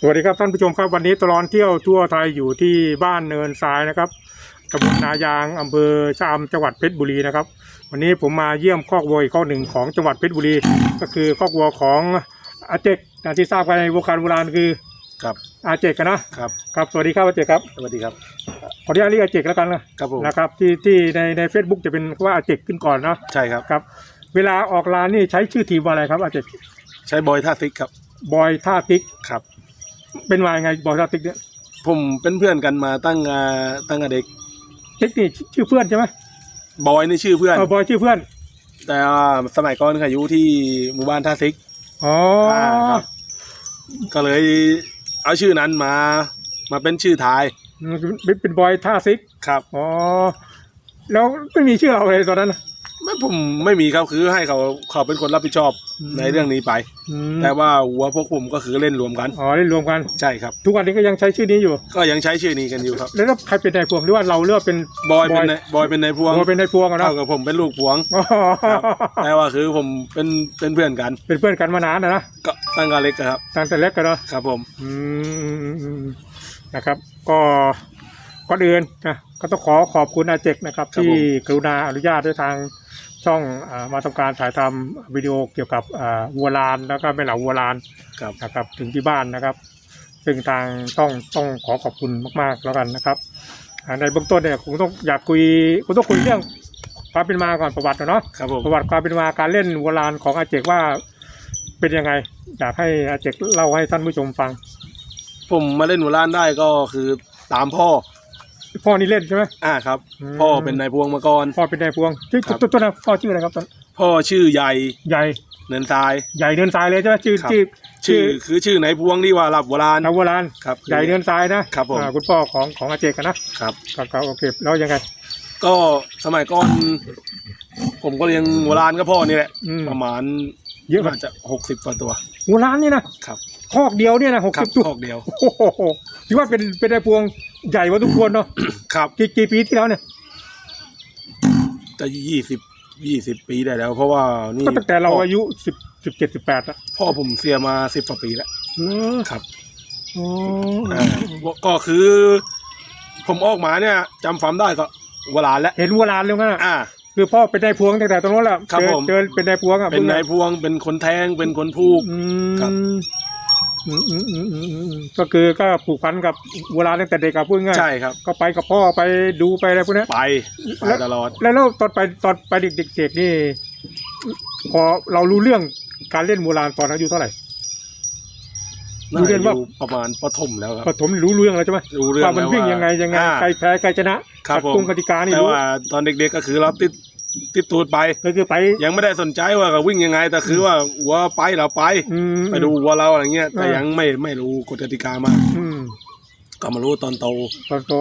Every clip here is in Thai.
สวัสดีครับท่านผู้ชมครับวันนี้ตลอดเที่ยวทั่วไทยอยู่ที่บ้านเนินทรายนะครับตำบลนายางอำเภอชะอำจังหวัดเพชรบุรีนะครับ วันนี้ผมมาเยี่ยมคอกวัวอีกข้อกหนึ่งของจังหวัดเพชรบุรี ก็คือคอกวัวของอาเจกอย่างที่ทราบกันในวงการโบราณคือครับอาเจกกันนะครับครับสวัสดีครับอาเจกครับสวัสดีครับขออนุญาตเรียกอาเจกแล้วกันนะครับผมนะครับที่ที่ในในเฟซบุ๊กจะเป็นว่าอาเจกขึ้นก่อนเนาะใช่ครับครับ เวลาออกร้านนี่ใช้ชื่อทีมว่าอะไรครับอาเจกใช้บอยท่าซิกครับบอยท่าติ๊กครับ เป็นมายังไงบอยท่าติ๊กเนี่ยผมเป็นเพื่อนกันมาตั้งอ่าตั้งแต่เด็กติ๊กนี่ชื่อเพื่อนใช่ไหมบอยนี่ชื่อเพื่อน เออบอยชื่อเพื่อน แต่ว่าสมัยก่อนเขาอยู่ที่หมู่บ้านท่าซิกอ๋อออ่าครับก็เลยเอาชื่อนั้นมา มาเป็นชื่อท้ายเป็นเป็นบอยท่าซิกครับ อ๋อแล้วไม่มีชื่อเราเลยตอนนั้นนะ ไม่ผมไม่มีครับคือให้เขาเขาเป็นคนรับผิดชอบอืม ในเรื่องนี้ไป อืมแต่ว่าหัวพวกผมก็คือเล่นรวมกัน อ๋อได้รวมกัน ใช่ครับ ทุกวันนี้ก็ยังใช้ชื่อนี้อยู่ ก็ยังใช้ชื่อนี้กันอยู่ครับ แล้วแล้วใครเป็นนายพวงหรือว่าเราเลือกเป็นบอยเป็นบอยนายบอยเป็นนายพวงเราเป็นนายพวงอะเนาะเท่ากับผมเป็นลูกพวง อ๋อครับแต่ว่าคือผมเป็นเป็นเพื่อนกัน เป็นเพื่อนกันมานานนะนะก็ตั้งแต่เล็กครับ ตั้งแต่เล็กกันเนาะ ครับผม อืมนะครับก็ก่อนอื่นนะก็ต้องขอขอบคุณอาเจกนะครับที่กรุณาอนุญาตด้วยทาง ช่องอามาทำการถ่ายทำวิดีโอเกี่ยวกับอ่าวัวลานแล้วก็แม่เหล่าวัวลานครับนะครับถึงที่บ้านนะครับ ซึ่งทางต้องต้องขอขอบคุณมากๆแล้วกันนะครับอ่าในเบื้องต้นเนี่ยผมต้องอยากคุยผมต้องคุยเรื่องความเป็นมาก่อนประวัติอะเนาะครับผมประวัติความเป็นมาการเล่นโบราณของอาเจกว่าเป็นยังไง อยากให้อาเจกเล่าให้ท่านผู้ชมฟัง ผมมาเล่นหัวล้านได้ก็คือตามพ่อ พ่อนี่เล่นใช่ไหม อ่าครับ อืม พ่อเป็นนายพวงมาก่อน พ่อเป็นนายพวงชื่อครับ ตัวตัวนะพ่อชื่ออะไรครับตอนพ่อชื่อใหญ่ใหญ่เนินทราย ใหญ่เดินทรายเลยใช่ไหมชื่อครับ ชื่อชื่อคือชื่อนายพวงที่ว่ารับหัวล้านนาวโบราณครับใหญ่เดินทรายนะครับผม อ่าคุณพ่อของของอาเจกอะนะครับ ครับครับโอเคแล้วยังไงก็สมัยก่อน ผมก็เลี้ยงหัวล้านก็พ่อนี่แหละ อืมประมาณเยอะไหมน่าจะหกสิบกว่าตัว โบราณนี่นะครับ คอกเดียวเนี่ยนะหกครัสิบตัวคอกเดียว โอ้โหถือว่าเป็นเป็นนายพวงใหญ่กว่าทุกคนเนาะครับกี่กี่ปีที่แล้วเนี่ย จะยี่สิบยี่สิบปีได้แล้ว เพราะว่านี่ก็ตั้งแต่เราพ่อายุสิบสิบเจ็ดสิบแปดอะพ่อผมเสียมาสิบกว่าปีแล้วเออครับอ๋ออ่าก็คือ ผมออกมาเนี่ยจำฟาร์มได้ก็หัวล้านแล้วเห็นโบราณเลยงั้นอะอ่า คือพ่อเป็นนายพวงตั้งแต่ตรงนู้นแหละครับเจอผม เจอเป็นนายพวงอะเป็นนายพิ่งพวงเป็นคนแทงเป็นคนพูก อืมครับ อืมอืมอืมอืมอืมก็คือก็ผูกพันกับโบราณตั้งแต่เด็กกับพูดง่ายใช่ครับ ก็ไปกับพ่อไปดูไปอะไรพวกนี้ไปไปแล้ว ตลอด แล้วแล้วตอนไปตอนไปเด็กๆนี่พอเรารู้เรื่องการเล่นโบราณตอนอายุเท่าไหร่น่าเรีจะยนอว่ายู่ประมาณปฐมแล้วครับ ปฐมรู้เรื่องแล้วใช่ไหมรู้เรื่องว่ามันแล้ววิ่งยังไงยังไงอ่า ใครแพ้ใครชนะครับผม กฎกติกานี่แต่รู้ว่าตอนเด็กๆก็คือเราติด ติดตูดไป ก็คือไป ยังไม่ได้สนใจว่าเขาวิ่งยังไง แต่คือว่าวัวไปเราไป อืมไปดูวัวเราอะไรเงี้ย แต่อ่ายัยังไม่ไม่รู้กฎกติกามากอืมก็มารู้ตอนโต ตอนโต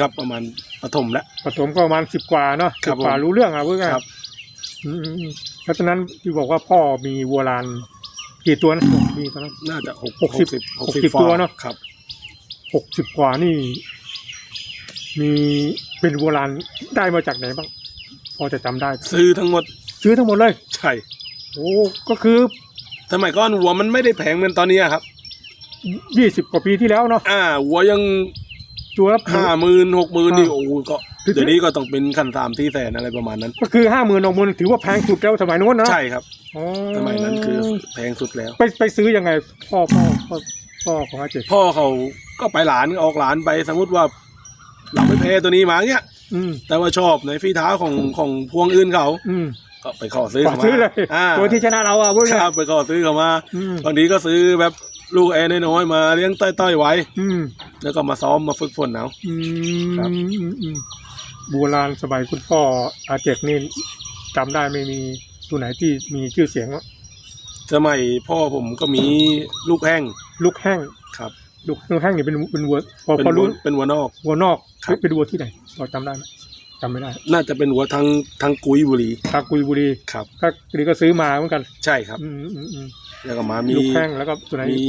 ครับประมาณปฐมแล้วปฐมก็ประมาณสิบกว่าเนาะครัสิบบกว่าผมรู้เรื่องอะพูดง่ายครับอืมอืมอืมเพราะฉะนั้นที่บอกว่าพ่อมีวัวลานกี่ตัวนะมีตอนนั้น น่าจะหกหกสิบหกหกสิสิบบตัวเนอะ ครับ หกสิบกว่านี่ มีเป็นวัวลานได้มาจากไหนบ้างพ อจะจำได้ ซื้อทั้งหมดซื้อทั้งหมดเลย ใช่โอ้ก็คือสมัยก่อนวัวมันไม่ได้แพงเหมือนตอนนี้ครับ ยี่สิบกว่าปีที่แล้วเนาะอ่าวัวยังตัวละ ห้าหมื่นหกหมื่นนี่อ่าโอ้โหก็คือเดี๋ยวนี้ก็ต้องเป็นขั้นสามที่แสนอะไรประมาณนั้น ก็คือห้าหมื่นหกหมื่นถือว่าแพงสุดแล้วสมัยโน้นนะใช่ครับ อ๋อสมัยนั้นคือแพงสุดแล้ว ไปไปซื้อยังไงพ่อพ่อพ่อพ่อของอาเจกพ่อเขาก็ไปหลานออกหลานไปสมมติว่า เราไม่แพ้ตัวนี้มาเงี้ย อืมแต่ว่าชอบในฝีเท้าของของพวงอื่นเขา อืม ก็ไปขอซื้อฝากเขามาซื้อเลยอ่าตัวที่ชนะเราอะพูดคง่าย รับไปขอซื้อเขามาอืม บางทีก็ซื้อแบบลูกแอร์น้อยๆมาเลี้ยงต้อยๆไว้ อืมแล้วก็มาซ้อมมาฝึกฝนเอา อืครับมอืมอืมโบราณสมัยคุณพ่ออาเจกนี่จำได้ไม่มีตัวไหนที่มีชื่อเสียงวะสมัยพ่อผมก็มีลูกแห้งลูกแห้ง ครับ ลูกลูกแห้งนี่เป็นเป็นวัวพอเป็นพอวัรู้วเป็นวัวนอก วัวนอกครับ เป็นวัวที่ไหนพอจำได้ไหมจำไม่ได้น่าจะเป็นวัวทางทางกุยบุรีทางกุยบุรีครับ ก็นี่ก็ซื้อมาเหมือนกันใช่ครับ อืมอืมอืมแล้วก็มามีลูกแห้งแล้วก็ตัวไหนมี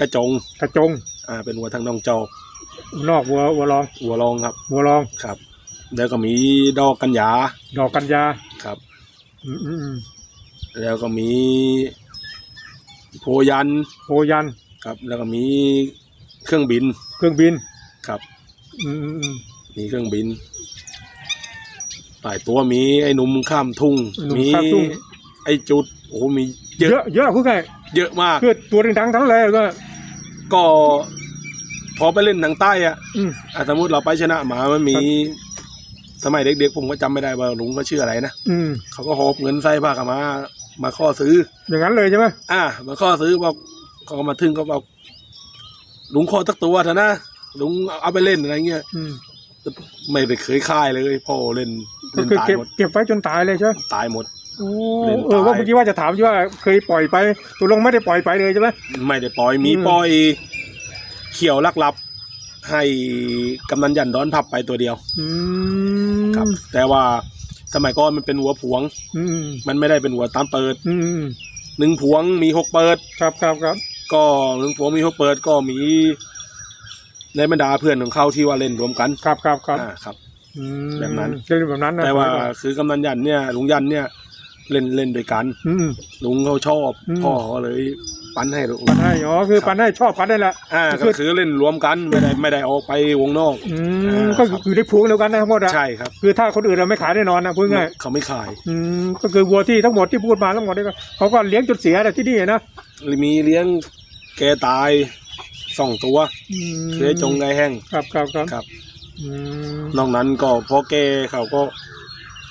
กระจงกระจงอ่าเป็นวัวทางนองจอกนอกวัววัวรองวัวรองครับวัวรอง ครับ แล้วก็มีดอกกัญญาดอกกัญญาครับ อืมอืมอืมแล้วก็มีโพยันโพยันครับ แล้วก็มี เครื่องบินเครื่องบินครับ อืมอืมอืม มีเครื่องบินหลายตัวมีไอ้หนุ่มข้ามทุ่งหนุ่มมีข้ามทุ่ง ไอ้จุดโอ้โหมีเยเยอะอะเยอะพูดง่ายเยอะมาก คือตัวดังๆทั้งนั้นเลยก็ ก็พอไปเล่นทางใต้อะอืม อะสมมติเราไปชนะหมามันมี สมัยเด็กๆผมก็จำไม่ได้ว่าลุงเขาชื่ออะไรนะอืม เขาก็หอบเงินใส่ผ้ากบมา มาข้อซื้อ อย่างนั้นเลยใช่ไหมอ่ามาข้อซื้อบอกเขาก็มาถึงก็บอก ลุงขอตักตัวเถอะนะลุงเอาไปเล่นอะไรเงี้ยอืมไม่ได้เคยค่ายเลยพ่อเล่นก็เล่นคือตายเก็บหมดเก็บไว้จนตายเลยใช่ไหมตายหมด โอ้เล่นเออว่าตายเมื่อกี้ว่าจะถามว่าเคยปล่อยไปตัวลงไม่ได้ปล่อยไปเลยใช่ไหม ไม่ได้ปล่อยมีอืม ปล่อย เขียวลักลับ ให้กำนันยันดอนพับไปตัวเดียวอืมครับ แต่ว่าสมัยก่อนมันเป็นหัวผวง อืมมันไม่ได้เป็นหัวตามเปิดอืมอืมหนึ่งผวงมีหกเปิด ครับครับครับ ก็หนึ่งผวงมีหกเปิดก็มี ในบรรดาเพื่อนของเขาที่ว่าเล่นรวมกันครับครับครับอ่าครับ อืมแบบนั้น เล่นแบบนั้นนะแต่ว่าคือกำนันยันเนี่ยลุงยันเนี่ย เล่นเล่นด้วยกัน อืม ลุงเขาชอบ อืม พ่อเขาเลย ปั้นให้ลุงปันให้อ๋อคือครับปันให้ชอบปันได้แหละอ่าคืก็อคือเล่นรวมกันไม่ได้ไม่ได้ออกไปวงนอกอือ่ามก็ครับคือได้พวงเดียวกันนะทั้งหมดอะใช่ครับคือถ้าคนอื่นเราไม่ขายแน่นอนนะพูดง่ายเขาไม่ขายอืมก็คือวัวที่ทั้งหมดที่พูดมาทั้งหมดนี่ก็เขาก็เลี้ยงจนเสียแต่ที่นี่นะมีเลี้ยงแกตายสองตัวอืมคือไอ้จงไงแห้งครับครับครับครับอืมนอกนั้นก็พอแกเขาก็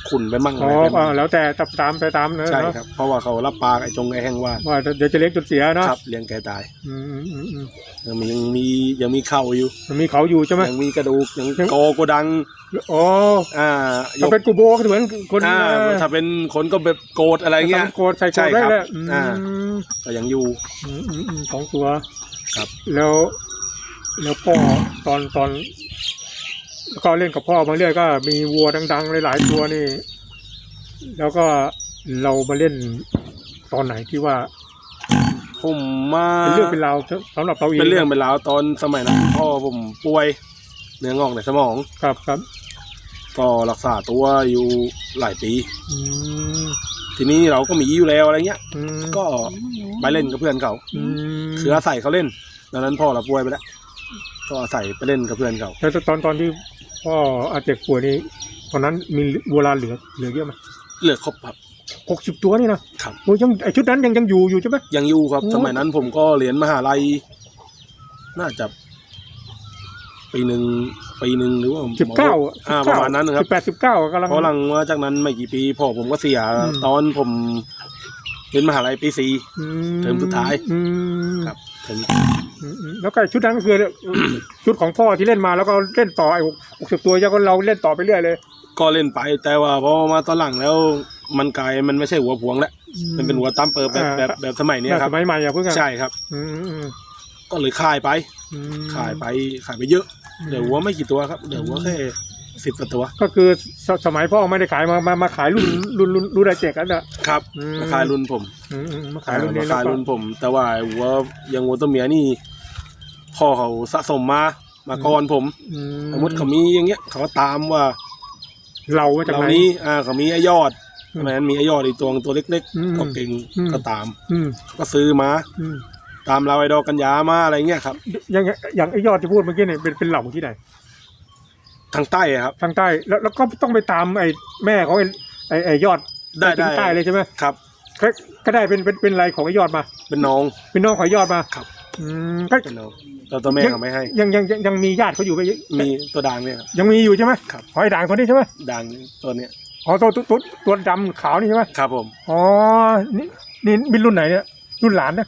ขุนไปมั่งอ๋ออะไรไปก็มั่งแล้วแต่ตามตามไปตามเนอะใช่ครับ เพราะว่าเขารับปากไอ้จงไงแห้งว่าว่าเดี๋ยวจะเลี้ยงจนเสียเนาะครับเลี้ยงแกตายอืมอืมอืมอืมยังมียังมียังมีเข่าอยู่มันมีเขาอยู่ใช่ไหม ยังมีกระดูกยังยัง โกโกดัง อ๋ออ่าถ้าเป็นกูโบก็เหมือนคนอ่าเอ่อถ้าเป็นคนก็แบบโกรธอะไรเงี้ย ทำโกดใส่โกใช่ดได้ครับเลยอืมอ่าก็ยังอยู่ อืมอืมอืมสองตัวครับ แล้ว แล้วพ่อตอนตอน ก็เล่นกับพ่อมาเรื่อยก็มีวัวดังๆหลายๆตัวนี่ แล้วก็เรามาเล่นตอนไหนที่ว่าผมมาเป็นเรื่องเป็นราวสำหรับเราเองเป็นเรื่องเป็นราวตอนสมัยนั้นพ่อผมป่วยเนื้องอกในสมองครับครับก็รักษาตัวอยู่หลายปีอืมทีนี้เราก็มีอยู่แล้วอะไรเงี้ยอืมก็ไปเล่นกับเพื่อนเขาอืมคืออาศัยเขาเล่นดังนั้นพ่อเราป่วยไปแล้วก็อาศัยไปเล่นกับเพื่อนเขาแล้วตอนตอนที่ พ่ออาเจ็บป่วยนี่ตอนนั้นมีวัวลานเหลือเหลือเยอะไหมเหลือครบครับ หกสิบตัวนี่นะครับ โอ้ยยังไอชุดนั้นยังยังอยู่อยู่ใช่ไหม ยังอยู่ครับ โอ้ สมัยนั้นผมก็เรียนมหาลัย น่าจะปีหนึ่งปีหนึ่งหรือว่าสิบเก้าอ่าประมาณนั้นนะครับ สิบแปดสิบเก้ากำลัง เพราะหลังมาจากนั้นไม่กี่ปีพ่อผมก็เสีย อืม ตอนผมเรียนมหาลัยปีสี่อืเทอมสุดท้าย อืมครับ ถึงอืมอืมแล้วก็ชุดนั้นก็คือ ชุดของพ่อที่เล่นมาแล้วก็เล่นต่อไอ้หกสิบตัวยังก็เราเล่นต่อไปเรื่อยเลยก็เล่นไปแต่ว่าพอมาตอนหลังแล้วมันกลายมันไม่ใช่หัวพวงแล้วมันเป็นหัวตามเปิดแบบอ่าแบบแบบสมัยเนี้ยแบบคสรับมัยใหม่อะเพิ่งอะใช่ครับ อืมอืมก็เลยขายไป อืม ขายไปขายไปเยอะ เดี๋ยวหัวไม่กี่ตัวครับ เดี๋ยวหัวแค่ สิบกว่าตัว ก็คือสสมัยพ่อไม่ได้ขายมามามาขายรุ่น รุ่นรุ่นรุ่นไดเจกแล้วน่ะ ครับอืม ราคายรุ่นผมอืมอืมมาขายรุ่นนี้ราแล้วคายก็รุ่นผม แต่ว่าหัวยังหัวตัวเมียนี่พ่อเขาสะสมมามาก่อนผมอืสมมติเขามีอย่างเงี้ยเขาก็ตามว่าเรามาจากเราไหน นี้อ่าเขามีไอ้ยอดอืมสมัยนั้นมีไอ้ยอดอีกตัวตัวเล็กอืมๆก็เก่งอืม ก็ตาม อืมก็ซื้อมาอืมตามเราไอ้ดอกกัญญามาอะไรเงี้ยครับ อย่างอย่างไอ้ยอดที่พูดเมื่อกี้เนี่ยเป็นเป็นเหล่าที่ไหน ทางใต้อะครับ ทางใต้แล้วแล้วก็ต้องไปตามไอ้แม่ของไอ้ไอ้ไอ้ยอดได้ถึได้งใต้เลยใช่ไหมครับ ก็ก็ได้เป็นเป็นเป็นอะไรของไอ้ยอดมา เป็นน้อง เป็นน้องของไอ้ยอดมาครับ อืมก็เป็นน้องตัวตัวแม่เขาไม่ให้ ยังยังยังยังมีญาติเขาอยู่ไหมมีตัวด่างเนี่ยครับ ยังมีอยู่ใช่ไหมครับ หอยด่างคนนี้ใช่ไหมด่างตัวเนี้ยอ๋อตัวตัวตัวตัวดำขาวนี่ใช่ไหมครับผม อ๋อนี่นี่เป็นรุ่นไหนเนี่ยรุ่นหลานนะ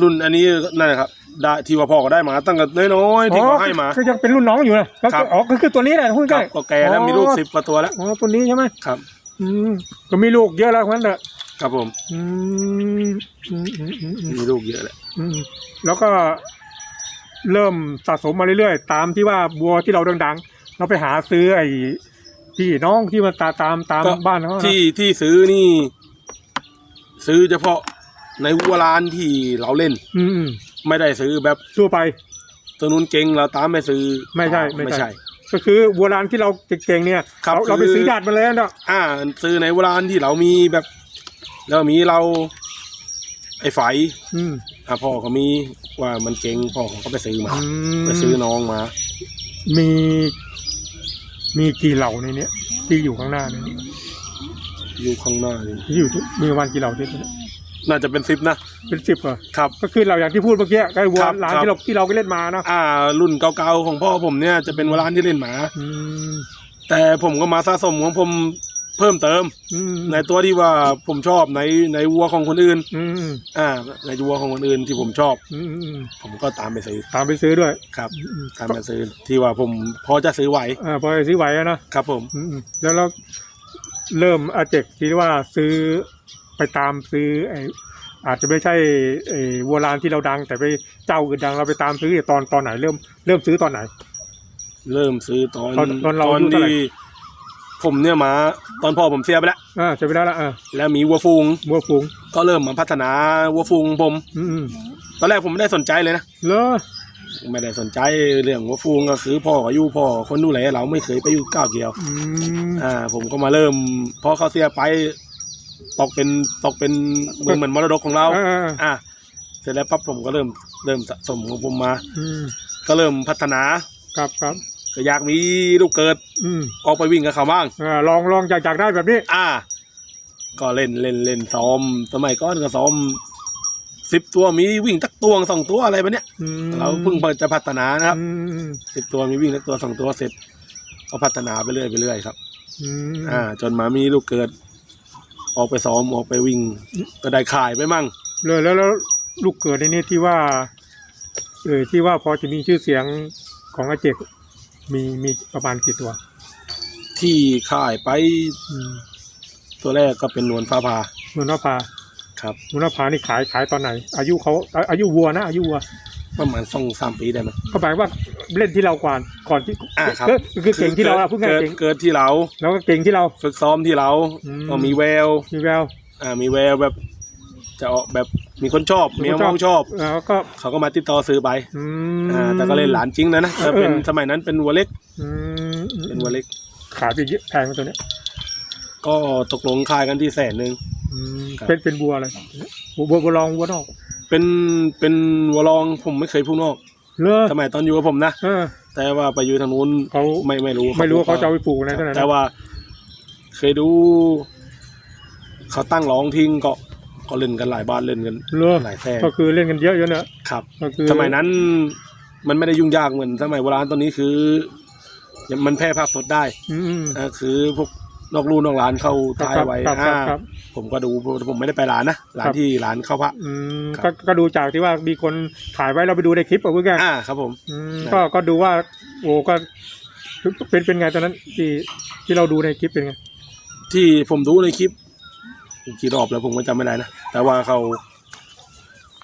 รุ่นอันนี้นั่นแหละครับ ได้ที่ว่าพ่อก็ได้มาตั้งแต่น้อยๆที่เขาให้มาก็ยังเป็นรุ่นน้องอยู่นะแล้วครัก็บอ๋อก็คือตัวนี้แหละพูดครัง่าบยก็แก่แล้วอ๋อมีลูกสิบกว่าตัวแล้วอ๋อตัวนี้ใช่ไหมครับ อืมก็มีลูกเยอะแล้วงั้นเถอะครับผมอืมอืมอืมอืมอืมมีลูกเยอะแหละอืมแล้วก็เริ่มสะสมมาเรื่อยๆ ตามที่ว่าบัวที่เราดังๆ เราไปหาซื้อไอ้พี่น้องที่มาตาตามตามก็บ้านเขานะที่ที่ซื้อนี่ ซื้อเฉพาะในวัวร้านที่เราเล่น อืมอืม ไม่ได้ซื้อแบบทั่วไปตัวนู้นเก่งเราตามไม่ซื้อไม่ใช่ไม่ไม่ใช่ใช่ ก็คือบัวลานที่เราเก่งๆเนี่ยครับเราเราไปคือ ซื้อญาติมาแล้วเนาะอ่า ซื้อในวัวร้านที่เรามีแบบแล้วมีเรา ไอ้ไฝอืมอ่าพ่อก็มีว่ามันเก่งพ่อเขาก็ไปซื้อมาอืมไปซื้อน้องมา มี มีกี่เหล่าในเนี้ยที่อยู่ข้างหน้าเนี่ยอยู่ข้างหน้านี่ที่อยู่ที่มีประมาณกี่เหล่าที่เนี่ย น่าจะเป็นซิปนะ เป็นสิบเหรอครับ ก็คือเราอย่างที่พูดเมื่อกี้ไอ้วัวครับร้านครับ ที่เราที่เราไปเล่นมาเนาะอ่า รุ่นเก่าๆของพ่อผมเนี่ยจะเป็นเวลานที่เล่นหมา อืมแต่ผมก็มาสะสมของผมเพิ่มเติม อืมในตัวที่ว่าผมชอบในในวัวของคนอื่น อืมอ่า ในวัวของคนอื่นที่ผมชอบ อืมอืมผมก็ตามไปซื้อตามไปซื้อด้วยครับอืมตามไปซื้อที่ว่าผมพอจะซื้อไหวอ่าพอจะซื้อไหวอะเนาะครับผม อืมแล้วเราเริ่มอาเจกที่ว่าซื้อ ไปตามซื้อไออาจจะไม่ใช่ไอ้วัวลานที่เราดัง แต่ไปเจ้าอื่นดังเราไปตามซื้อตอนตอนไหนเริ่มเริ่มซื้อตอนไหน เริ่มซื้อตอนตอนตอนเราอายุเท่าไหร่ ที่ผมเนี่ยมา ตอนพ่อผมเสียไปแล้ว อ่าจะไปแล้วละอ่าแล้วมีวัวฟูง วัวฝูงก็เริ่มมาพัฒนาวัวฟูงผม อืมตอนแรกผมไม่ได้สนใจเลยนะเลอไม่ได้สนใจเรื่องวัวฟูงก็คือพ่ออายุพ่อคนดูแลเราไม่เคยไปอยู่ก้าวเกี่ยว อืมอ่าผมก็มาเริ่มพอเขาเสียไป ตกเป็นตกเป็นเหมือนเหมือนมรดกของเราอ่าอ่าเสร็จแล้วปั๊บผมก็เริ่มเริ่มสะสมของผมมา อืมก็เริ่มพัฒนาครับครับก็อยากมีลูกเกิดอืมออกไปวิ่งกับเขาบ้าง อ่าลองลองจากจากได้แบบนี้ อ่า ก็เล่นเล่นเล่นซ้อมสมัยก่อนก็ซ้อมสิบตัวมีวิ่งตักตัวสองตัวอะไรแบบเนี้ยอืมเราเพิ่งเปิดจะพัฒนานะครับอืมสิบตัวมีวิ่งตักตัวสองตัวเสร็จก็พัฒนาไปเรื่อยไปเรื่อยครับ อืมอ่า จนมามีลูกเกิด ออกไปซ้อมออกไปวิ่งก็ได้ขายไปมั่งเลยแล้วแล้วลูกเกิดในนี้ที่ว่าเออที่ว่าพอจะมีชื่อเสียงของอาเจกมีมีประมาณกี่ตัว ที่ขายไปอืมตัวแรกก็เป็นนวลฟ้าพา นุนภาครับ นุนภานี่ขายขายตอนไหน อายุเขาอาอายุวัวนะอายุวัว ประมาณสองสามปีได้ไหมก็หมายว่าเล่นที่เราก่อนก่อนที่อ่าครับ ก็คือเก่งที่เราอะพูดง่ายเกิดเก่งเกิดที่เรา แล้วก็เก่งที่เรา ฝึกซ้อมที่เราอืม ก็มีแวว มีแวว อ่า มีแววแบบ จะออกแบบมีคนชอบ มีมีคนชอบ น้องชอบ แล้วก็เขาก็มาติดต่อซื้อไป อืม อ่า แต่ก็เล่นหลานจริงนะนะแต่เป็นเออ สมัยนั้นเป็นวัวเล็ก อืมเป็นวัวเล็ก ขายไปเยอะแพงไหมตัวเนี้ยก็ตกลงขายกันที่แสนหนึ่ง อืมครับ เป็นเป็นวัวอะไรวัววัววัวรองวัวนอก เป็นเป็นวัวรองผมไม่เคยพูดนอกเลอสมัยตอนอยู่กับผมนะเออ แต่ว่าไปอยู่ทางนู้นเขา ไม่ไม่รู้ไม่รู้ว่าเขาจะเอาไปปลูกอะไรคเท่ารับไหร่แต่ว่า เคยดู เขาตั้งร้องทิ้งก็ก็เล่นกันหลายบ้านเล่นกันเลอหลายแสนก็คือเล่นกันเยอะเยอะเนอะครับ ก็คือสมัยนั้น มันไม่ได้ยุ่งยากเหมือนสมัยโบราณตอนนี้คือมันแพร่ภาพสดได้อืมอ่าคือพวก นอกลู่นอกร้านเข้าครับท้ายไว้ครับครับอ่าครับ ผมก็ดูผมไม่ได้ไปร้านนะร้าคนรับ ที่ร้านเข้าพระ อืมครัก็บก็ดูจากที่ว่ามีคนถ่ายไว้เราไปดูในคลิปเอาเพื่อนอ่าครับผม อืมครับก็ก็ดูว่า โอ้ก็เป็นเป็นไงตอนนั้นที่ที่เราดูในคลิปเป็นไงที่ผมดูในคลิปกี่รอบแล้วผมก็จำไม่ได้นะ แต่ว่าเขา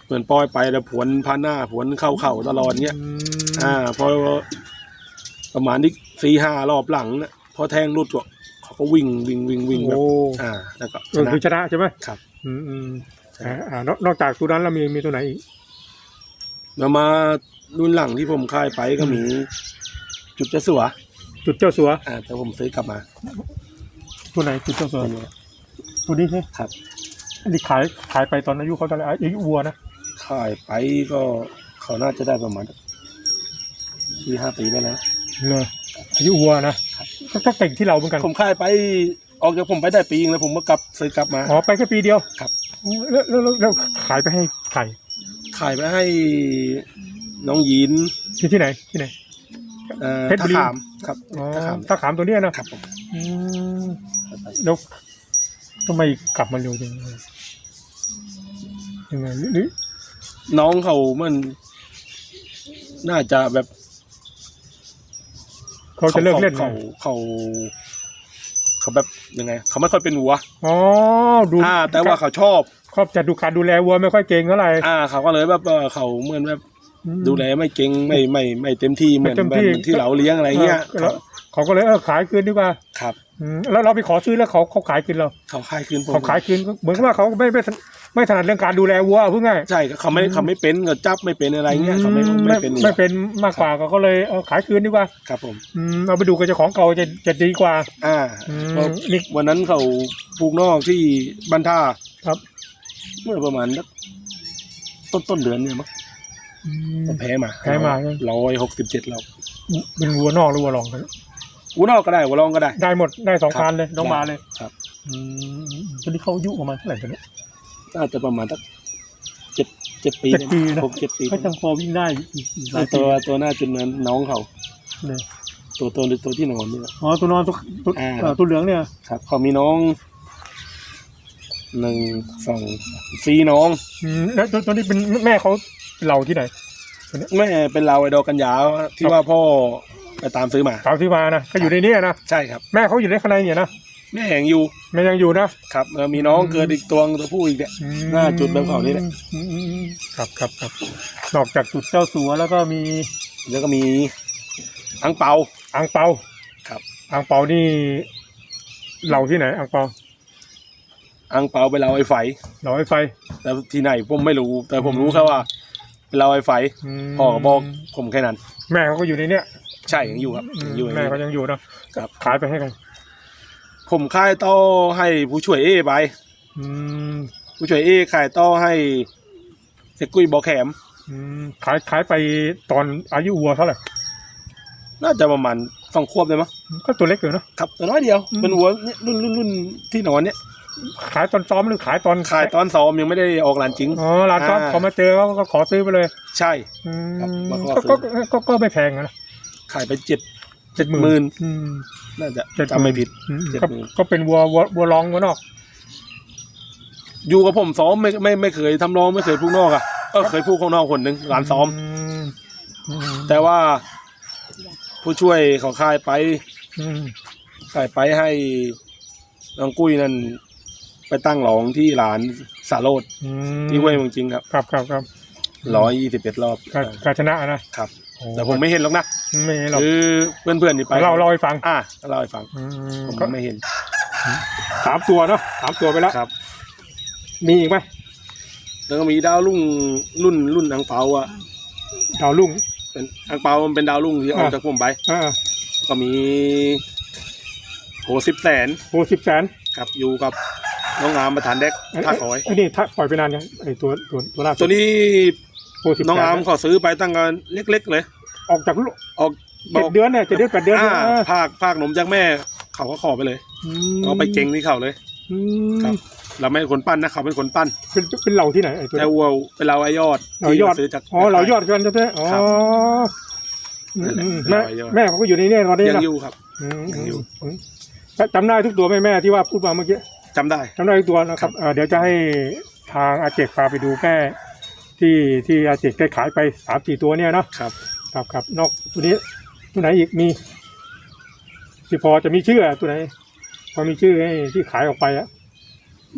เหมือนปล่อยไปแล้วผวนพาหน้าผวนเข้าเข่าตลอดเงี้ย อืมอ่าพอประมาณนี้สี่ห้ารอบหลังนะพอแทงรุดก็ เขาก็วิ่งวิ่งวิ่งวิ่งแบบโอ้ อ่า แล้วก็เออคือชนะใช่ไหมครับ อืมอืมอ่าอ่านอกนอกจากตัวนั้นแล้วมีมีตัวไหนอีก แล้วมารุ่นหลังที่ผมค่ายไปก็มี จุดเจะสัวจุดเจ้าสัว อ่าแต่ผมซื้อกลับมาตัวไหนจุดเจ้าสัว ตัวนี้ ตัวนี้ใช่ครับ อันนี้ขายขายไปตอนอายุเขาเท่าไหร่อายุวัวนะค่ายไปก็เขาน่าจะได้ประมาณสี่ห้าปีได้แล้วเลย อายุวัวนะก็ก็เก่งที่เราเหมือนกันผมค่ายไปออกจากผมไปได้ปีนึงแล้วผมก็กลับซื้อกลับมา อ๋อไปแค่ปีเดียวครับ แล้วแล้วแล้วแล้วขายไปให้ใครขายไปให้น้องยีนที่ที่ไหนที่ไหน เอ่อเพชรบุรี ท่าขามครับอ๋อท่าขามตาขามตัวเนี้ยนะ ครับผม อืมแล้วทำไมกลับมาเร็วจังเลยยังไงหรือหรือน้องเขามัน น่าจะแบบ เขาจะเลิกเล่นไหมเขาเขาเขาแบบยังไง เขาไม่ค่อยเป็นวัวอ๋อดูอ่า แต่ว่าเขาชอบครอบจัดดูการดูแลวัวไม่ค่อยเก่งเท่าไหร่อ่า เขาก็เลยแบบเออเขาเหมือนแบบอืมดูแลไม่เก่งไม่ไม่ไม่เต็มที่เหมือนไม่เต็มแบบที่เหมือนที่เราเลี้ยงอะไรเงี้ยออแล้วเขาก็เลยเออขายคืนดีกว่าครับอืมแล้วเราไปขอซื้อแล้วเขาเขาขายคืนเราเขาขายคืนผมเขาขายคืนก็เหมือนกับว่าเขาไม่ไม่ ไม่ถนัดเรื่องการดูแลวัวเอาพูดง่ายใช่เขาไม่เขาไม่เป็นเขาจับไม่เป็นอะไรเงี้ยเขาไม่อืไม่เป็นไม่เป็นมากกว่าเขาก็เลยเอาขายคืนดีกว่าครับผมอืมเอาไปดูกับเจ้าของเก่าจะจะดีกว่า อ่าอืมเพราะนี่วันนั้นเขาปลูกนอกที่บันท่าครับ เมื่อประมาณสักต้นต้นเดือนเนี่ยมั้งอืมก็แพ้มาแพ้มาใช่ไหมร้อยหกสิบเจ็ดรอบเป็นวัวนอกหรือวัวรองกันวัวนอกก็ได้วัวรองก็ได้ ได้หมดได้สองครับคันเลยน้องมาเลยครับอืมตอนนี้เขาอายุประมาณเท่าไหร่ตอนนี้ น่าจะประมาณสักเจ็ดเจ็ดปีเจ็ดปีนะ หกเจ็ดปีเขาจังพอวิ่งได้อีกอีกหลายปีตัวตัวหน้าจุดเหมือนน้องเขา เลยตัวตัวหรือตัวที่นอนนี่แหละ อ๋อตัวนอนตัวตัวอ่า เอ่อตัวเหลืองเนี่ยครับ เขามีน้องหนึ่งสองสี่น้อง อืมแล้วตัวตัวนี้เป็นแม่เขาเป็นเราที่ไหนแม่เป็นเราวไอดอลกันยาวที่ว่าพ่อไปตามซื้อมา สาวที่มานะก็อยู่ในเนี้ยนะ ใช่ครับ แม่เขาอยู่ในข้างในเนี่ยนะ แม่แหงอยู่แม่ยังอยู่นะครับแล้วมีน้องเกิดอีกตัวตัวผู้อีกเนี่ย อืมหน้าจุดแบบเขานี่แหละ อืมอืมอืมครับครับครับนอกจากจุดเจ้าสัวแล้วก็มีแล้วก็มีอังเปาอ่างเปาครับอ่างเปานี่เราที่ไหนอ่างเปาอังเปาเป็นเราไอ้ไฟ เราไอ้ไฟแต่ที่ไหนผมไม่รู้ แต่ผมรู้แค่ว่าเป็นเราไอ้ไฟมพ่อบอกผมแค่นั้น แม่เขาก็อยู่ในเนี้ยใช่ยังอยู่ครับอืมยังอยู่แม่เขายังอยู่เนอะครับ ขายไปให้ใคร ผมขายต่อให้ผู้ช่วยเอไป อืมผู้ช่วยเอขายต่อให้เสกกุยบอแขม อืมขายขายไปตอนอายุวัวเท่าไหร่น่าจะประมาณสองขวบเลยมั้งก็ตัวเล็กอยู่เนอะ ครับตัวน้อยเดียว อืม เป็นวัวเนี่ยรุ่นรุ่นรุ่นที่นอนเนี่ยขายตอนซ้อมหรือขายตอนขายตอนซ้อมยังไม่ได้ออกร้านจริง อ๋อร้านซ้อมอ่าพอมาเจอเขาก็ขอซื้อไปเลยใช่ อืมครับมาขอก็ซื้อก็ก็ก็ไม่แพงนะขายไปเจ็ดเจ็ดหหมื่มื่นอืม น่าจะเจ็ดหมื่น จำไม่ผิด อืมเจ็ดก็หมื่น ก็เป็นวัววัววัวรองวัวนอก อยู่กับผมซ้อมไม่ไม่ไม่เคยทำน้องไม่เคยพูกนอกอะเออเคยพูกข้างนอกคนหนึ่งร้านซ้อมมอืมแต่ว่า ผู้ช่วยเขาขายไปอืมขายไปให้น้องกุ้ยนั่น ไปตั้งหลองที่ร้านสาโรดอืมที่ห้วยเมืองจริงครับครับครับครับร้อยยี่สิบเอ็ดรอบ กาการชนะนะครับโอ้ แต่ผมไม่เห็นหรอกนะไม่เห็นหรอกคือเพื่อนๆนี่ไปเล่าเล่าให้ฟัง อะเล่าให้ฟังอืมผมก็ไม่เห็นสามตัวเนาะสามตัวไปแล้วครับ มีอีกไหมแล้วก็มีดาวรุ่งรุ่นรุ่นอังเปาอะดาวรุ่ง เป็นอังเปามันเป็นดาวรุ่งที่ออกอ่าจากผมไปอ่าก็มีโหสิบแสนโอ้สิบแสนครับอยู่กับน้องงามประธานเด็กท่าขอยไอ้นี่ถ้าปล่อยไปนานยังไอ้ตัวตัวตัวล่าสุดตัวนี้โอ้สิบน้องแสอามขอซื้อไปตั้งกันเล็ก ๆ เลย ออกจากลูกออกบเจ็อดกเดือนเนี่ยเจ็ดเดือนแปดเดือนอ่าเนี่ยภาคภาคหนมจากแม่เขาก็ขอไปเลยอืมเอาไปเก่งที่เขาเลย อืมครับ เราไม่เป็นคนปั้นนะเขาเป็นคนปั้นเป็นเป็นเหล่าที่ไหนไอ้ตัวแต่วัวเป็นเราไอยอดเหล่ายอด ที่ซื้อจาก อ๋อเหล่ายอดกันใช่ไหมอ๋อครับอืมนั่นแหละอืมเหแม่ล่ายอด แม่เขาก็อยู่ในนี่ตอนนี้ยังนะอยู่ครับ อืมยังอยู่ อืมแล้วจำได้ทุกตัวไหมแม่ที่ว่าพูดมาเมื่อกี้ จำได้ จำได้ทุกตัวนะครับเอ่อเดี๋ยวจะให้ทางอาเจกพาไปดูแม่ที่ที่อาเจกได้ขายไปสามสี่ตัวเนี่ยเนาะครับ ครับครับนอกตัวนี้ตัวไหนอีกมีที่พอจะมีชื่ออะตัวไหน พอมีชื่อให้ที่ขายออกไปอะ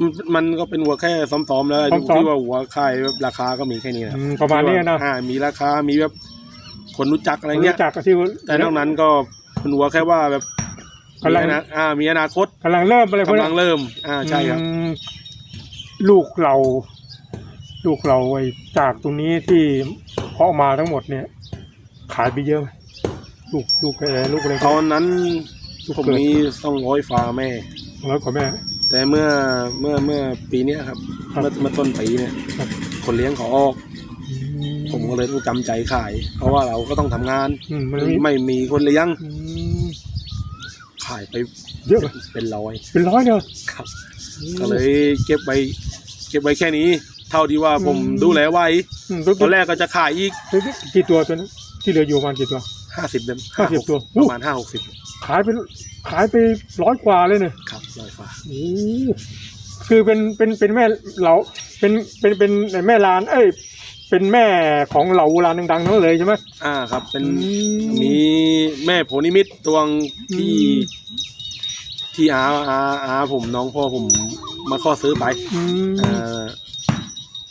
มันมันก็เป็นวัวแค่ซ้อมๆแล้วซ้อดูมๆที่ว่าวัวขายแบบราคาก็มีแค่นี้นะอืมประมาณเนี้ยนะอ่ามีราคา มีแบบคนรู้จักอะไรเงี้ยรู้จักกับที่ว่าแต่นอกนั้นก็เป็นวัวแค่ว่าแบบกำลังมีอนาอ่า มีอนาคตกำลังเริ่มอะไรพวกกำนี้ลังเริ่ม อ่าใช่ครับอืมลูกเรา ลูกเราไอ้จากตรงนี้ที่เพาะมาทั้งหมดเนี่ย ขายไปเยอะไหมลูกลูกแอร์ลูกอะไรตอนนั้นลูกผมเกิดมีต้องร้อยฟ้าแม่ร้อยกว่าแม่ แต่เมื่อเมื่อเมื่อปีเนี้ยครับครับเมื่อเมื่อต้นปีเนี่ยครับคนเลี้ยงเขาออกอืผมก็เลยต้องจำใจขาย เพราะว่าเราก็ต้องทำงานอืมมันมีไม่มีคนเลี้ยงอืมขายไปเยอะไหมเป็นร้อย เป็นร้อยเนี่ยครับ ก็เลยเก็บไว้เก็บไว้แค่นี้ เท่าที่ว่าผมอืมดูแลไว้อืมตัวตอนแรกก็จะขายอีกตัวนี้กี่ตัวตัวนั้น ที่เหลืออยู่ประมาณกี่ตัว ห้าสิบเดือน50ตัว ประมาณห้าหกสิบขายไปขายไปร้อยกว่าเลยเนี่ยครับร้อยฟ้าโอ้คือเป็นเป็นเป็นแม่เราเป็นเป็นเป็นแม่ลาน เอ้ย เป็นแม่ของเหล่าโบราณดังๆทั้งนั้นเลยใช่ไหมอ่าครับ เป็นอืมมีแม่โพนิมิตตวงที่อืมที่อาอาอาผมน้องพ่อผมมาข้อซื้อไปอืมอ่า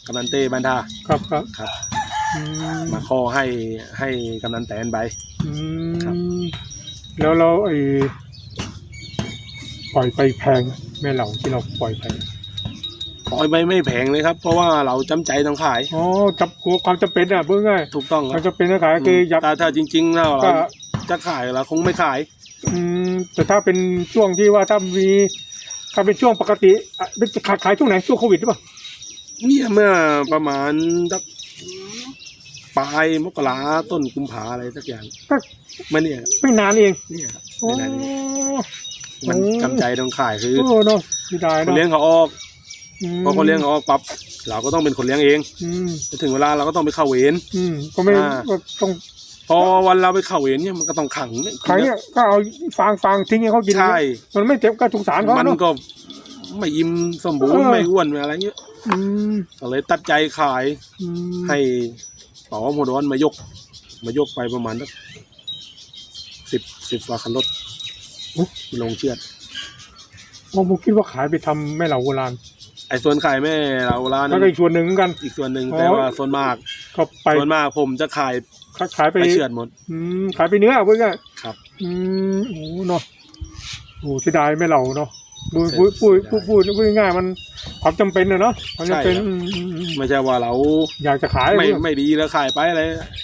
กำนันเต้บันดาครับครับครับ อืมมาข้อให้ให้กำนันแตนไป อืครับมแล้วเราไอ้ปล่อยไปแพงไหมแม่เหล่าที่เราปล่อยไปปล่อยไปไม่แพงเลยครับ เพราะว่าเราจำใจต้องขายอ๋อจับความจำเป็นอะเพื่อง่ายถูกต้องคควารัมบจำเป็นต้องขายคืออยากถ้าถ้าจริงๆแล้วก็เราจะขายเราคงไม่ขาย อืมแต่ถ้าเป็นช่วงที่ว่าถ้ามีถ้าเป็นช่วงปกติอะเป็นขายขายช่วงไหนช่วงโควิดหรือเปล่าเนี่ยเมื่อประมาณสัก ปลายมกราต้นกุมภาอะไรสักอย่างก็ มันเนี่ยไม่นานเองเนี่ยครับโอ้ไม่นานนี้มันโอ้กำใจต้องขายคือโอ้เนาะที่ได้คนเนาะเลี้ยงเขาออกมพอคนเลี้ยงเขาออกปั๊บเราก็ต้องเป็นคนเลี้ยงเองอืมถึงเวลาเราก็ต้องไปเข้าเวร อืมก็ไม่อ่า ก็ต้องพอวันเราไปเข้าเวรเนี่ยมันก็ต้องขังเนี่ยใครเนี่ยก็เอาฟางฟางทิ้งให้เขากินใช่มันไม่เจ็บก็สงสารเขามันเนาะ ก็ไม่อิ่มสมบูรณ์เออไม่อ้วนไม่อะไรเงี้ยอืมก็เลยตัดใจขายอืมให้ ต่อมโดนมายก มายกไปประมาณสักสิบสิบกว่าคันรถลงเชือดผมคิดว่าขายไปทำแม่เหล่าโบราณไอ้ส่วนขายแม่เราร้านแล้วก็อีกส่วนหนึ่งเหมือนกัน อีกส่วนหนึ่งอ๋อแต่ว่าส่วนมากก็ไปส่วนมากผมจะขายขายไปไปเชือดหมด อืมขายไปเนื้อเพื่อนครับ อืมโอ้เนาะโอ้เสียดายแม่เหล่าเนาะ พูดเสียพูดพูดเสียดายพูดพูดพูดง่ายๆมันความจำเป็นนะเนาะความจำเป็นใช่ครับ อืมอืมอืมไม่ใช่ว่าเราอยากจะขายไม่เพื่อนไม่ดีแล้วขายไปอะไร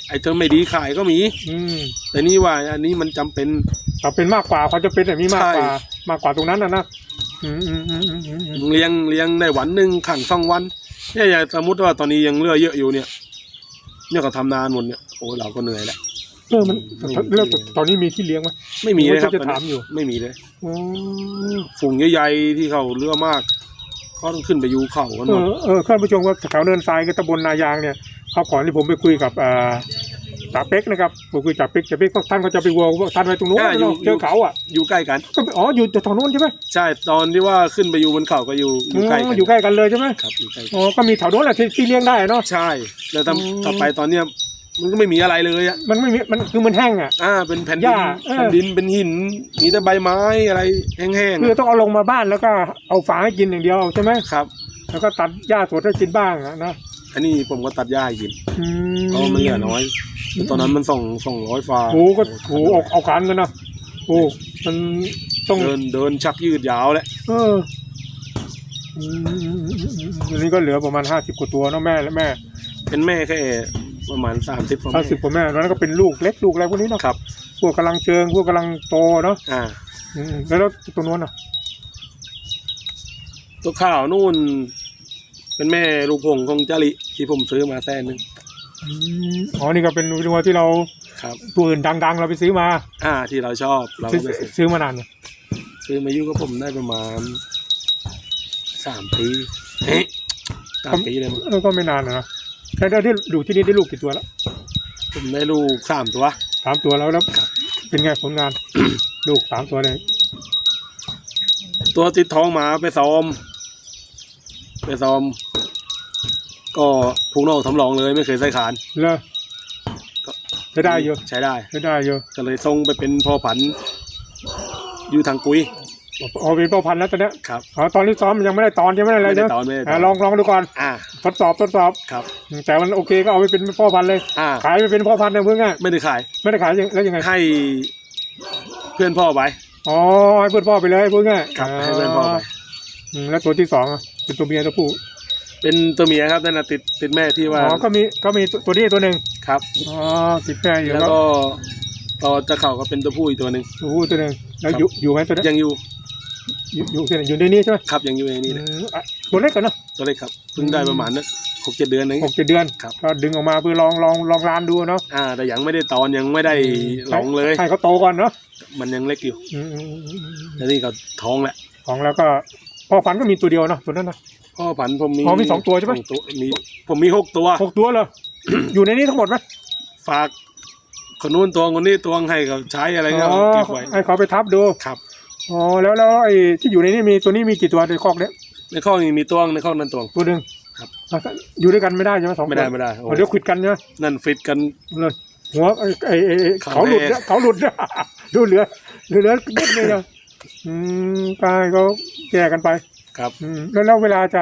ไอ้เธอไม่ดีขายก็มี อืมแต่นี่ว่าอันนี้มันจำเป็น แต่เป็นมากกว่าความจำเป็นแต่มีมากกว่าใช่ มากกว่าตรงนั้นนะนะอืมอืมอืมอืมอืมอืมเลี้ยงเลี้ยงได้วันหนึ่งขังสองวันเนี่ยอย่างสมมติว่าตอนนี้ยังเหลือเยอะอยู่เนี่ย เนี่ยก็ทำนานหมดเนี่ยโอ้เราก็เหนื่อยแล้ว เออมันไม่มีแล้วตอนนี้มีที่เลี้ยงไหมไม่มีเลยครับผมก็จะตอนนี้ถามอยู่ ไม่มีเลยอ๋อ ฝูงใหญ่ๆที่เขาเลือมากก็ต้องขึ้นไปอยู่เขากันเอหมดอเออท่านผู้ชมครับแถวเนินทรายกับตำบลนายางเนี่ยเขาวก่อนที่ผมไปคุยกับอ่าจ่าเป๊กนะครับผมคุยจ่าเป๊กจ่าเป๊กก็ท่านก็จะไปวัวท่านไปตรงนู้นนะเนอะเจอเขาอะอยู่ใกล้กัน ก็อ๋ออยู่แถวนู้นใช่ไหมใช่ตอนที่ว่าขึ้นไปอยู่บนเขาก็อยู่อยู่ใกล้อ๋กัอนอยู่ใกล้กันเลยใช่ไหมครับอยู่ใกล้กันอ๋อก็มีแถวนู้นแหละที่ที่เลี้ยงได้เนาะ ใช่ แล้วถ้าอืม ถ้าไปตอนเนี้ย มันก็ไม่มีอะไรเลยอะมันไม่มีมันคือมันแห้งอะ อ่า เป็นแผ่นหดินญ้าเออ แผ่นดินเป็นหิน มีแต่ใบไม้อะไรแห้งๆคืออะต้องเอาลงมาบ้านแล้วก็เอาฝาให้กินอย่างเดียวใช่ไหมครับ แล้วก็ตัดหญ้าสดให้กินบ้างอะนะอันนี้ผมก็ตัดหญ้าให้กินอืเพราะว่ามันเหลือน้อยแต่ตอนนั้นมันส่งส่งร้อยฟาโอ้ก็โอ้เอาเอาการกันนะโอ้มันต้อง เดินเดินชักยืดยาวแหละเอออืมอันนี้ก็เหลือประมาณห้าสิบกว่าตัวเนาะแม่และแม่ เป็นแม่แค่ ประมาณสามสิบกว่าห้าสิบกว่าแม่แล้วก็เป็นลูกเล็กลูกอะไรพวกนี้เนาะครับ พวกกำลังเชิงพวกกำลังโตเนาะอ่าอืมแล้วแล้วตัวนู้นอะตัวข้าวนู่น เป็นแม่ลูกผงของจาริที่ผมซื้อมาแท่นึงอืมอ๋อนี่ก็เป็นวัวที่เราครับ ตัวอื่นดัง ๆ เราไปซื้อมาอ่าที่เราชอบเราซื้ก็อไปซื้อซื้อมานานเนี่ยซื้อมาอยู่กับผมได้ประมาณสามปีเฮ้ยสามปีเลยมั้งเออก็ไม่นานนะ แต่ได้ที่อยู่ที่นี่ได้ลูกกี่ตัวแล้วผมได้ลูกสามตัวสามตัวแล้วแล้วเป็นไงผลงาน ลูกสามตัวเลยตัวติดท้องหมาไปซ้อม ไปซ้อม ก็พุงนอกทำรองเลยไม่เคยใส่ขานเลอใช้ได้เยอะใช้ได้ใช้ได้เยอะก็เลยส่งไปเป็นพ่อพันธุ์อยู่ทางปุ้ย เอาเป็นพ่อพันธุ์แล้วตอนเนี้ยครับ อ๋อตอนที่ซ้อมยังไม่ได้ตอนยังไม่ได้อะไรไม่ได้เนาะตอนไม่ได้ตอะอนลองลองดูก่อนอ่าทดสอบทดสอบ ครับ แต่มันโอเคก็เอาไปเป็นพ่อพันธุ์เลย อ่า ขายไปเป็นพ่อพันธุ์นะเพื่อนง่ายไม่ได้ขายไม่ได้ขายยังแล้วยังไงให้เพื่อนพ่อไปอ๋อให้เพื่อนพ่อไปเลยเพื่อนง่ายครับให้เพื่อนพ่อไปอืมแล้วตัวที่สองอะเป็นตัวเมียตัวผู้เป็นตัวเมียครับนั่นนะติดติดแม่ที่ว่าอ๋อก็มีก็มีตัวตัวนี้ตัวหนึ่งครับ อ๋อติดแม่อยู่แล้วแล้วก็ตอนจะเข่าก็เป็นตัวผู้อีกตัวหนึ่งตัวผู้ตัวหนึ่งแล้วครับอยู่อยู่ไหมตัวนี้ยังอยู่ อยู่อยู่ที่ไหนอยู่ในนี้ใช่ไหมครับยังอยู่ในนี้เลยอืมอะตัวเล็กกันเนาะ ตัวเล็กครับเพิ่งได้ประมาณนักหกเจ็ดเดือนเองหกเจ็ดเดือนครับ ก็ดึงออกมาเพื่อลองลองลองรานดูเนาะอ่า แต่ยังไม่ได้ตอนยังไม่ได้หลงเลย ให้เขาโตก่อนเนาะมันยังเล็กอยู่อืมอืมอืมอืมแล้วนี่ก็ท้องแหละของแล้วก็พ่อพันธุ์ก็มีตัวเดียวเนาะตัวนั้นนะพ่อพันธุ์ผมมีอ๋อมีสองตัวใช่ไหม สองตัวมีผมมีหกตัว หกตัวเลย อยู่ในนี้ทั้งหมดไหมฝากคนนู้นตัวคนนี้ตัวให้เขาใช้อะไรก็อ๋อเก็บไว้ให้เขาไปทับดู ครับ อ๋อแล้วแล้วไอ้ที่อยู่ในนี้มีตัวนี้มีกี่ตัวในคอกเนี้ยในข้อนี้มีตัวในข้อนั้นตัวตัวหนึ่งครับ อะอยู่ด้วยกันไม่ได้ใช่ไหมสองไม่ได้ตัวไม่ได้โอ้อ๋อเดี๋ยวขวิดกันใช่ไหมนั่นฟิตกัน เลยหัวไอ้ไอ้ไอ้ไอ้เขาเขาหลุดแม่เนี่ยเขาหลุดเนี่ยดูเหลือเหลือเหลือนิดเดียวอืมกายก็แก้กันไป ครับ อืมแล้วแล้วเวลาจะ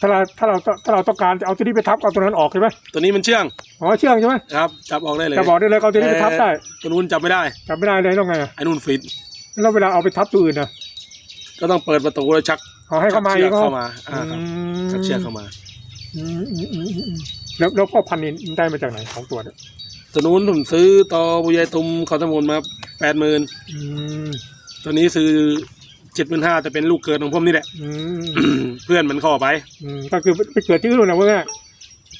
ถ้าเราถ้าเราถ้าเราต้องการจะเอาตัวนี้ไปทับเอาตัวนั้นออกใช่ไหมตัวนี้มันเชื่องอ๋อเชื่องใช่ไหมครับ จับออกได้เลยจะบอกได้เลยเอาตัวนี้ไปทับได้ตัวนู้นจับไม่ได้จับไม่ได้เลยต้องไงอะไอ้นู่นฟิต แล้วเวลาเอาไปทับตัวอื่นนะก็ต้องเปิดประตูแล้วชักเอาให้เข้ามาชัอีกกเชือกเหรอเข้ามาอ่าครับอืมชักเชือกเข้ามาอืมอืมอืมอืมอืมแล้วแล้วพ่อพันธุ์นี่ได้มาจากไหนของตัวเนี่ยตัวนู้นผมซื้อต่อบุยายตุมเขาตะมนมาแปดหมื่นอืมตัวนี้ซื้อเจ็ดหมื่นห้าแต่เป็นลูกเกิดของผมนี่แหละ อืมเพื่อนมันขอไป อืมก็คือไปเกิดที่อื่นนะเพื่อน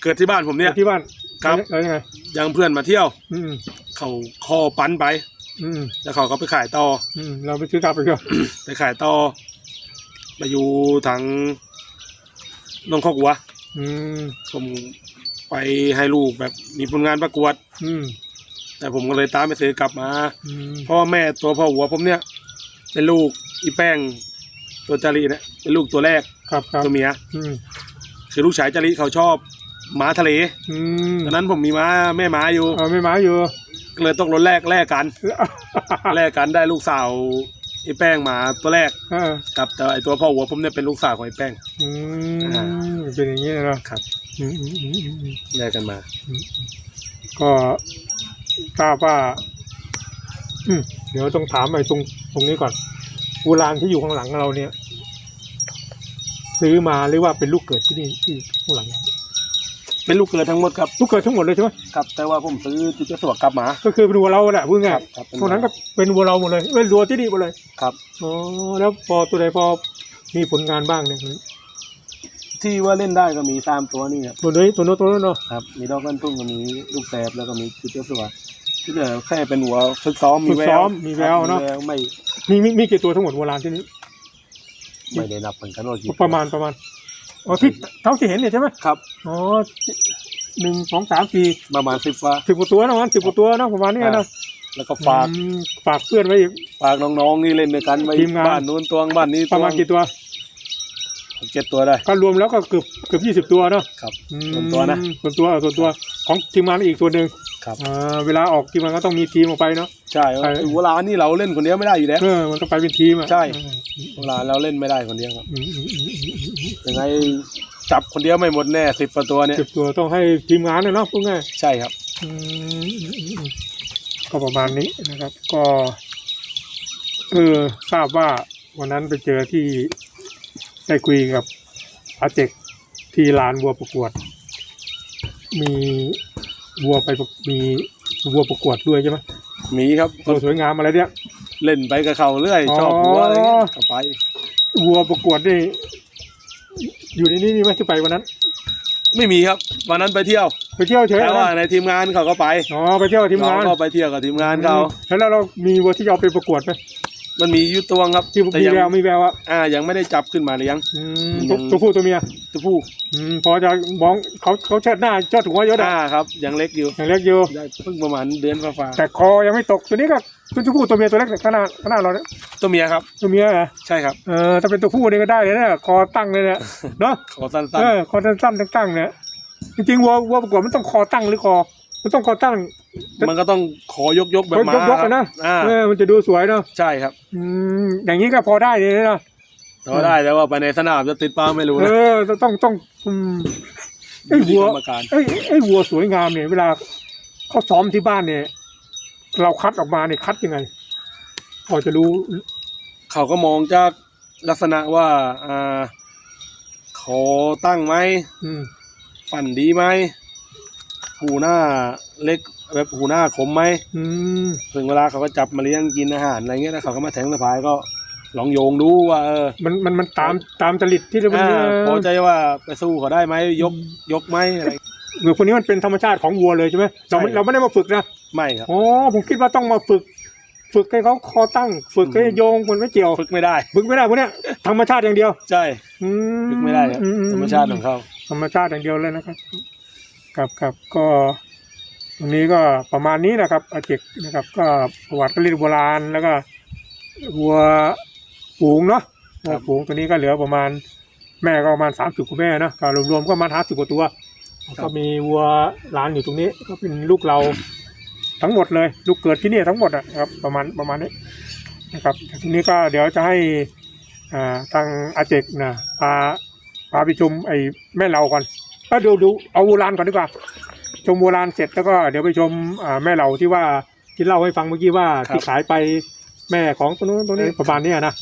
เกิดที่บ้านผมเนี่ยที่บ้านครับ แล้วยังไง ยังเพื่อนมาเที่ยว อืมเขาคอปั้นไป อืมแล้วเขาก็ไปขายต่อ อืมเราไปซื้อกลับไปก็ไปขายต่อไปอยู่ทางนองคอกวัว อืมผมไปให้ลูกแบบมีผลงานประกวด อืมแต่ผมก็เลยตามไปซื้อกลับมา อืมเพราะว่าแม่ตัวพ่อหัวผมเนี่ย เป็นลูกอีแป้ง ตัวจารีเนี่ยเป็นลูกตัวแรกครับครับตัวเมียอืมคือลูกชายจารีเขาชอบหมาทะเลอืมตอนนั้นผมมีม้าแม่ม้าอยู่เอาไม่หมาอยู่ ก็เลยต้องรถแรกแลกกันแลกกันได้ลูกสาวไอ้แป้งหมาตัวแรกเออกับแต่ไอ้ตัวพ่อหัวผมเนี่ยเป็นลูกสาวของไอ้แป้ง อือ่า มเป็นอย่างนี้นะครับอืมอืมอืมอืมอืมแลกกันมาก็ทราบว่าอืมเดี๋ยวต้องถามไอ้ตรงตรงนี้ก่อนโบราณที่อยู่ข้างหลังเราเนี่ย ซื้อมาหรือว่าเป็นลูกเกิดที่นี่ที่ข้างหลังเรา เป็นลูกเกิดทั้งหมดครับลูกเกิดทั้งหมดเลยใช่ไหมครับแต่ว่าผมซื้อติดสวกกลับมา ก็คือเป็นวัวเราแหละพูดง่ายครับเป็นพวกนั้นก็เป็นวัวเราหมดเลยเป็นวัวที่นี่หมดเลยครับอ๋อแล้วพอตัวใดพอมีผลงานบ้างเนี่ยที่ว่าเล่นได้ก็มีสามตัวนี่ครับตัวนี้ตัวโน้นตัวโน้นเนาะครับมีดอกกันทุ่งก็มีลูกแสบแล้วก็มีติดสวกที่เหลือแค่เป็นหัวฝึกซ้อมมีฝึกแวซ้อวมมีแววเนาะมีแววไม่มีมีมีกี่ตัวทั้งหมดโบราณที่นี่ไม่ได้นับเหมือนกันว่ากี่ประมาณประมาณ อ๋อที่เท่าที่เห็นเนี่ยใช่ไหมครับอ๋อหนึ่งสองสามสี่ประมาณสิบว่าสิบกว่าตัวนะมันสิบกว่าตัวนะประมาณนี้นะแล้วก็ฝากอืมฝากเพื่อนไว้อีกฝากน้องๆนี่เล่นด้วยกันไว้ทีมงานบ้านนู้นตัวงบ้านนี้ประมาณกี่ตัวเจ็ดตัวได้ก็รวมแล้วก็เกือบเกือบยี่สิบ20ตัวเนาะครับอืมส่วนตัวนะส่วนตัวส่วนตัวของทีมงานอีกตัวหนึ่ง ครับอ่าเวลาออกทีมงานก็ต้องมีทีมออกไปเนาะใช่ใช่เวลานี่เราเล่นคนเดียวไม่ได้อยู่แล้วเออมันต้องไปเป็นทีมอะใช่อืมเวลาเราเล่นไม่ได้คนเดียวครับอืมอืมอืมอืมอืมยังไงจับคนเดียวไม่หมดแน่สิบตัวเนี่ยสิบตัวต้องให้ทีมงานนะเนาะพูดง่ายใช่ครับอืมอืมอืมอืมก็ประมาณนี้นะครับ ก็เออทราบว่าวันนั้นไปเจอที่ได้คุยกับอาเจกที่ลานวัวประกวด มี วัวไปประมีวัวประกวดด้วยใช่ไหมมีครับตัวสวยงามอะไรเนี่ย เล่นไปกับเขาเรื่อยอ๋อชอบหัวอะไรเงี้ยก็ไป วัวประกวดนี่อยู่ในนี้มีไหมที่ไปวันนั้น ไม่มีครับ วันนั้นไปเที่ยวไปเที่ยวเฉยแต่เหรอว่าในทีมงานเขาก็ไปอ๋อไปเที่ยวกับทีมงานเราก็ไปเที่ยวกับทีมงานเขาแล้วเรามีวัวที่จะเอาไปประกวดไหม มันมีอยุตัวงครับที่แต่มียังแววมีแววอะอ่ายังไม่ได้จับขึ้นมาเลยยังอืมยัตัวงตัวผู้ตัวเมียตัวผู้อืมพอจะมองเขาเขาเชิดหน้าเชิดหัวเยอะนะอ่าครับยังเล็กอยู่อย่างเล็กอยู่ ได้เพิ่งประมาณเดือนฟ้าแต่คอยังไม่ตกตัวนี้ก็เป็นตัวผู้ตัวเมียตัวเล็กขนาดขนาดเราเนี่ยๆตัวเมียครับ ตัวเมียเหรอใช่ครับเออถ้าเป็นตัวผู้นี่ก็ได้เลยนะคอตั้งเลยเนี่ยเนาะ ขอสั้นเออคอสั้นๆตั้งๆเนี่ยจริงๆวัววัวประกวดมันต้องคอตั้งหรือคอ มันต้องคอตั้งๆ มันก็ต้องขอยกยกๆแบบม้ายกๆอะนะอ่าเออมันจะดูสวยเนาะใช่ครับอืมอย่างนี้ก็พอได้เลยนะพอได้แต่ว่าไปในสนามจะติดป้าไม่รู้เอนะอต้องต้องต้องอืมไอ้อยู่ที่วัว กรรมการ ไอ้ไอ้วัวสวยงามเนี่ย เวลาเขาซ้อมที่บ้านเนี่ย เราคัดออกมาเนี่ยคัดยังไง พอจะรู้ เขาก็มองจากลักษณะว่าอ่าขอตั้งไหมอืมฝันดีไหมหูหน้าเล็ก แบบหูหน้าคมไหมอืมถึงเวลาเขาก็จับมาเลี้ยงกินอาหารอะไรเงี้ยแล้วเขาก็มาแทงสะพายก็ลองโยงดูว่าเออมันมันมันตามตามจริตที่เราเป็นอ่าพอใจว่าไปสู้เขาได้ไหมยกยกไหมอะไร เหมือนคนนี้มันเป็นธรรมชาติของวัวเลยใช่ไหมเราไม่ใช่ เราไม่ได้มาฝึกนะไม่ครับ อ๋อผมคิดว่าต้องมาฝึก ฝึกให้เขาคอตั้ง ฝึกให้อืม โยงมันไม่เกี่ยวฝึกไม่ได้ ฝึกไม่ได้พวกเนี้ยธรรมชาติอย่างเดียวใช่อืฝึกไม่ได้ครับอืธรรมชาติของเขาธรรมชาติอย่างเดียวเลยนะครับครับครับก็ วันนี้ก็ประมาณนี้นะครับอาเจกนะครับ ก็ประวัติกรเล่นโบราณแล้วก็วัวฝูงเนาะวัวฝูงตัวนี้ก็เหลือประมาณแม่ก็ประมาณสามสิบกว่าแม่เนาะก็รวมๆก็ประมาณห้าสิบกว่าตัวก็มีวัวหลานอยู่ตรงนี้ ก็เป็นลูกเราทั้งหมดเลย ลูกเกิดที่นี่ทั้งหมดอะครับประมาณประมาณนี้นะครับทีนี้ก็เดี๋ยวจะให้อ่าทางอาเจกนะพาพาไปชมไอ้แม่เราก่อนก็ดูดูเอาโบราณก่อนดีกว่า ชมโบราณเสร็จแล้วก็เดี๋ยวไปชมอ่าแม่เราที่ว่าที่เล่าให้ฟังเมื่อกี้ว่าที่ขายไปแม่ของตัวนู้นตัวนี้ประมาณเนี้ยนะ